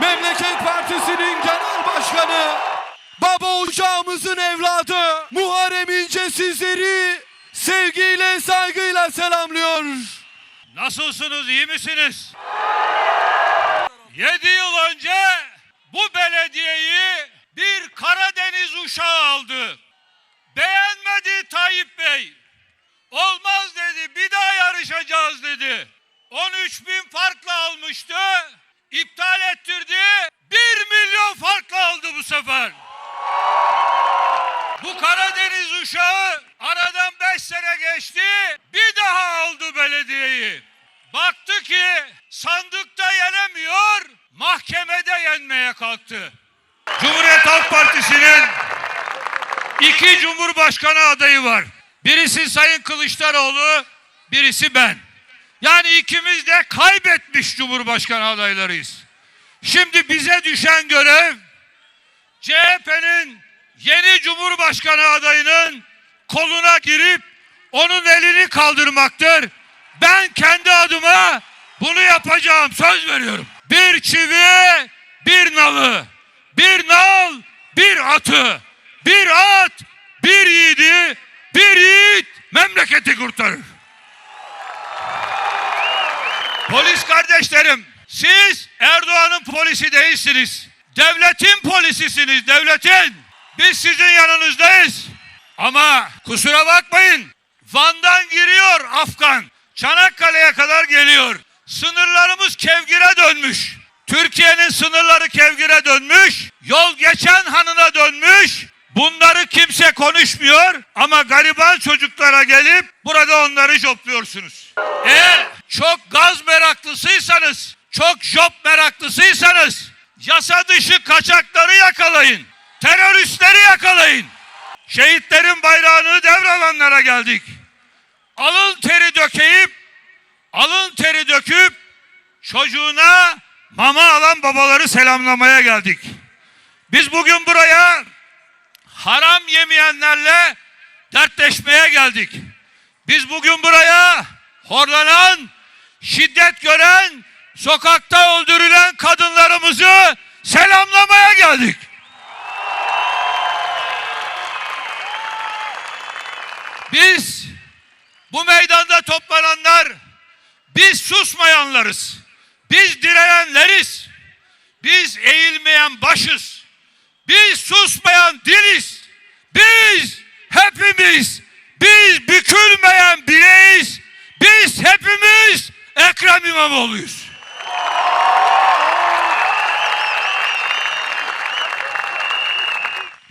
Memleket Partisi'nin genel başkanı, baba ocağımızın evladı Muharrem İnce sizleri sevgiyle, saygıyla selamlıyor. Nasılsınız, iyi misiniz? Yedi yıl önce bu belediyeyi bir Karadeniz uşağı aldı. Beğenmedi Tayyip Bey. Olmaz dedi, bir daha yarışacağız dedi. 13 bin farkla almıştı, iptal ettirdi. 1 milyon farkla aldı bu sefer. Bu Karadeniz uşağı aradan 5 sene geçti. Bir daha aldı belediyeyi. Baktı ki sandıkta yenemiyor, mahkemede yenmeye kalktı. Cumhuriyet Halk Partisi'nin iki cumhurbaşkanı adayı var. Birisi Sayın Kılıçdaroğlu, birisi ben. Yani ikimiz de kaybetmiş cumhurbaşkanı adaylarıyız. Şimdi bize düşen görev CHP'nin yeni Cumhurbaşkanı adayının koluna girip onun elini kaldırmaktır. Ben kendi adıma bunu yapacağım söz veriyorum. Bir çivi, bir nalı, bir nal, bir atı, bir at, bir yiğidi, bir yiğit memleketi kurtarır. Polis kardeşlerim, siz Erdoğan'ın polisi değilsiniz. Devletin polisisiniz, devletin. Biz sizin yanınızdayız. Ama kusura bakmayın, Van'dan giriyor Afgan. Çanakkale'ye kadar geliyor. Sınırlarımız kevgire dönmüş. Türkiye'nin sınırları kevgire dönmüş. Yol geçen hanına dönmüş. Bunları kimse konuşmuyor ama gariban çocuklara gelip burada onları jopluyorsunuz. Eğer çok gaz meraklısıysanız, çok job meraklısıysanız yasa dışı kaçakları yakalayın. Teröristleri yakalayın. Şehitlerin bayrağını devralanlara geldik. Alın teri dökeyip, alın teri döküp çocuğuna mama alan babaları selamlamaya geldik. Biz bugün buraya haram yemeyenlerle dertleşmeye geldik. Biz bugün buraya horlanan, şiddet gören, sokakta öldürülen kadınlarımızı selamlamaya geldik. Biz bu meydanda toplananlar biz susmayanlarız. Biz direnenleriz. Biz eğilmeyen başız. Biz susmayan diliz. Biz hepimiz biz bükülmeyen bireyiz. Biz hepimiz Ekrem İmamoğlu'yuz.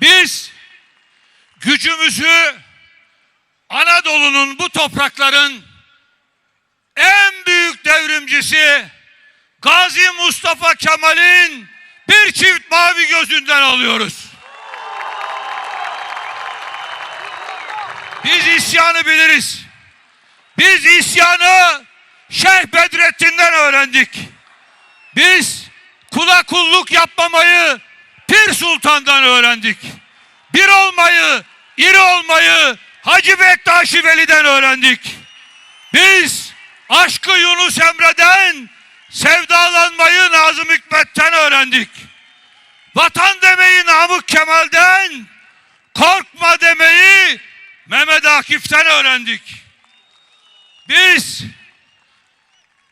Biz gücümüzü Anadolu'nun bu toprakların en büyük devrimcisi Gazi Mustafa Kemal'in bir çift mavi gözünden alıyoruz. Biz isyanı biliriz. Biz isyanı Şeyh Bedrettin'den öğrendik. Biz kula kulluk yapmamayı Pir Sultan'dan öğrendik. Bir olmayı, iri olmayı Hacı Bektaşi Veli'den öğrendik. Biz aşkı Yunus Emre'den, sevdalanmayı Nazım Hikmet'ten öğrendik. Vatan demeyi Namık Kemal'den, korkma demeyi Mehmet Akif'ten öğrendik. Biz,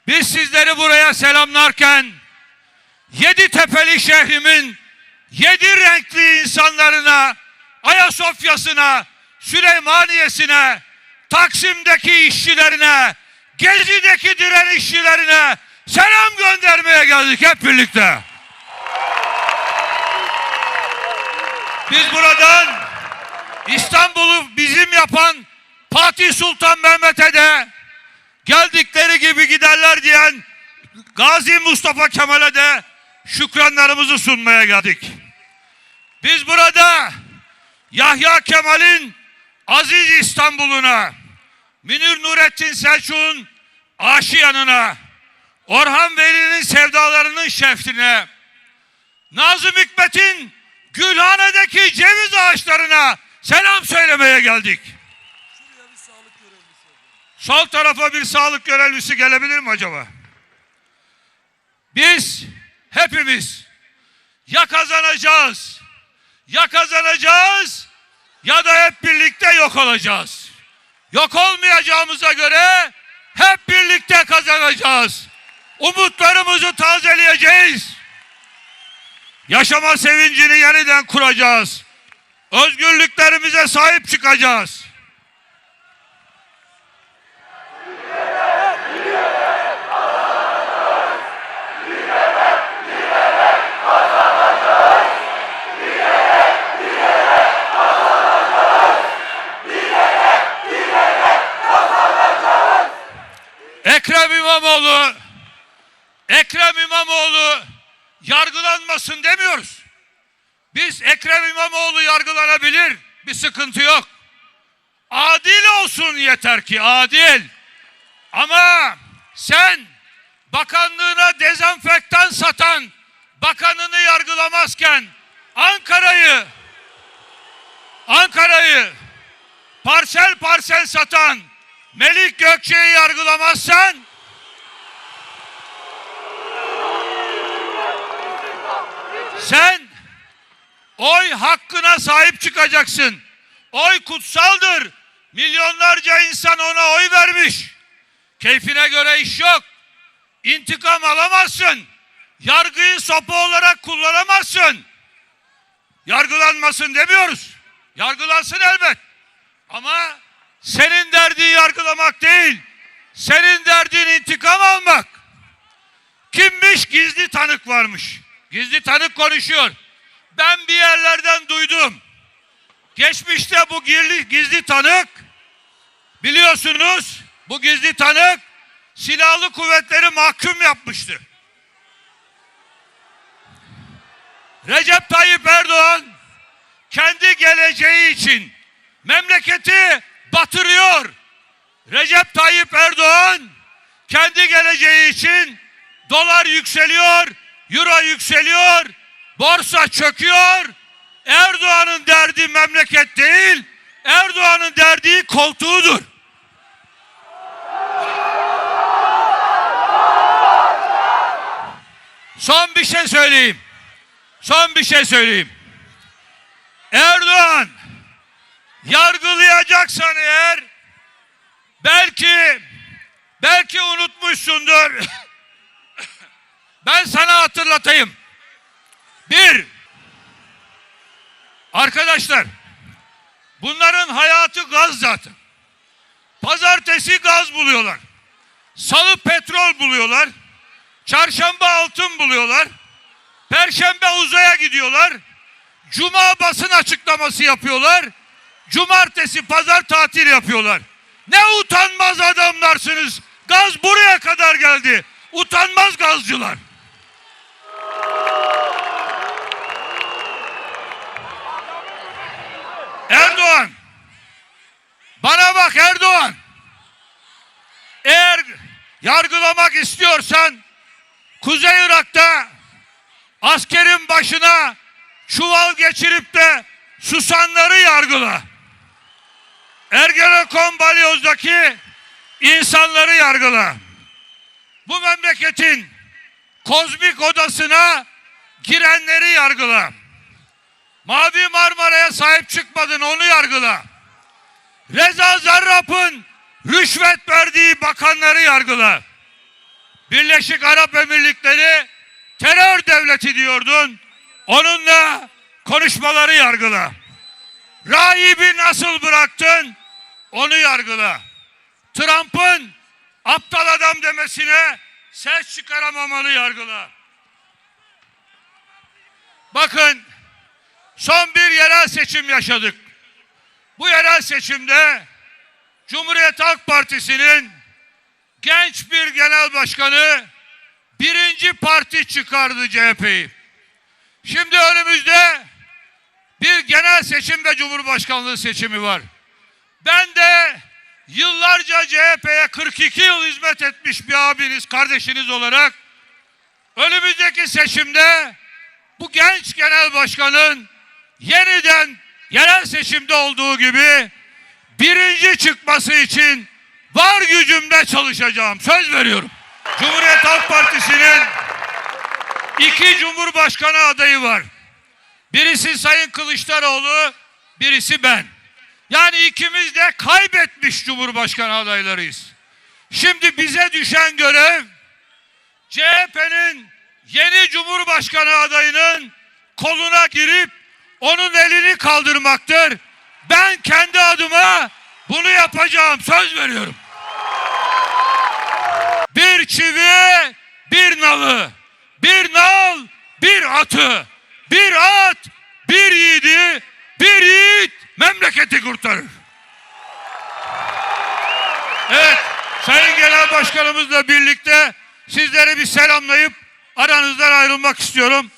biz sizleri buraya selamlarken, yedi tepeli şehrimin yedi renkli insanlarına, Ayasofya'sına, Süleymaniye'sine, Taksim'deki işçilerine, Gezi'deki direnişçilerine selam göndermeye geldik hep birlikte. Biz buradan İstanbul'u bizim yapan Fatih Sultan Mehmet'e de geldikleri gibi giderler diyen Gazi Mustafa Kemal'e de şükranlarımızı sunmaya geldik. Biz burada Yahya Kemal'in Aziz İstanbul'una, Münir Nurettin Selçuk'un Aşiyan'ına, Orhan Veli'nin sevdalarının şefine, Nazım Hikmet'in Gülhane'deki ceviz ağaçlarına selam söylemeye geldik. Sol tarafa bir sağlık görevlisi gelebilir mi acaba? Biz hepimiz ya kazanacağız, ya kazanacağız ya da hep birlikte yok olacağız. Yok olmayacağımıza göre hep birlikte kazanacağız. Umutlarımızı tazeleyeceğiz. Yaşama sevincini yeniden kuracağız. Özgürlüklerimize sahip çıkacağız. Ekrem İmamoğlu Ekrem İmamoğlu yargılanmasın demiyoruz. Biz Ekrem İmamoğlu yargılanabilir. Bir sıkıntı yok. Adil olsun yeter ki adil. Ama sen bakanlığına dezenfektan satan bakanını yargılamazken Ankara'yı Ankara'yı parsel parsel satan Melik Gökçe'yi yargılamazsan sen oy hakkına sahip çıkacaksın. Oy kutsaldır. Milyonlarca insan ona oy vermiş. Keyfine göre iş yok. İntikam alamazsın. Yargıyı sopa olarak kullanamazsın. Yargılanmasın demiyoruz. Yargılansın elbet. Ama senin derdin yargılamak değil. Senin derdin intikam almak. Kimmiş? Gizli tanık varmış. Gizli tanık konuşuyor. Ben bir yerlerden duydum. Geçmişte bu gizli, gizli tanık biliyorsunuz bu gizli tanık silahlı kuvvetleri mahkum yapmıştı. Recep Tayyip Erdoğan kendi geleceği için memleketi batırıyor. Recep Tayyip Erdoğan kendi geleceği için dolar yükseliyor, euro yükseliyor, borsa çöküyor. Erdoğan'ın derdi memleket değil, Erdoğan'ın derdi koltuğudur. Son bir şey söyleyeyim. Son bir şey söyleyeyim. Erdoğan yargılayacaksan eğer belki belki unutmuşsundur. ben sana hatırlatayım. Bir, arkadaşlar bunların hayatı gaz zaten. Pazartesi gaz buluyorlar. Salı petrol buluyorlar. Çarşamba altın buluyorlar. Perşembe uzaya gidiyorlar. Cuma basın açıklaması yapıyorlar. Cumartesi pazar tatil yapıyorlar. Ne utanmaz adamlarsınız. Gaz buraya kadar geldi. Utanmaz gazcılar. Erdoğan. Bana bak Erdoğan. Eğer yargılamak istiyorsan Kuzey Irak'ta askerin başına çuval geçirip de susanları yargıla. Ergenekon balyozdaki insanları yargıla. Bu memleketin kozmik odasına girenleri yargıla. Mavi Marmara'ya sahip çıkmadın onu yargıla. Reza Zarrab'ın rüşvet verdiği bakanları yargıla. Birleşik Arap Emirlikleri terör devleti diyordun. Onunla konuşmaları yargıla. Rahibi nasıl bıraktın? Onu yargıla. Trump'ın aptal adam demesine ses çıkaramamalı yargıla. Bakın son bir yerel seçim yaşadık. Bu yerel seçimde Cumhuriyet Halk Partisi'nin genç bir genel başkanı birinci parti çıkardı CHP'yi. Şimdi önümüzde bir genel seçim ve cumhurbaşkanlığı seçimi var. Ben de yıllarca CHP'ye 42 yıl hizmet etmiş bir abiniz, kardeşiniz olarak önümüzdeki seçimde bu genç genel başkanın yeniden yerel seçimde olduğu gibi birinci çıkması için var gücümle çalışacağım. Söz veriyorum. Cumhuriyet Halk Partisi'nin iki cumhurbaşkanı adayı var. Birisi Sayın Kılıçdaroğlu, birisi ben. Yani ikimiz de kaybetmiş cumhurbaşkanı adaylarıyız. Şimdi bize düşen görev CHP'nin yeni cumhurbaşkanı adayının koluna girip onun elini kaldırmaktır. Ben kendi adıma bunu yapacağım. Söz veriyorum. Bir çivi, bir nalı. Bir nal, bir atı. Bir at, bir yiğidi. Bir yiğit memleketi kurtarır. Evet, Sayın Genel Başkanımızla birlikte sizleri bir selamlayıp aranızdan ayrılmak istiyorum.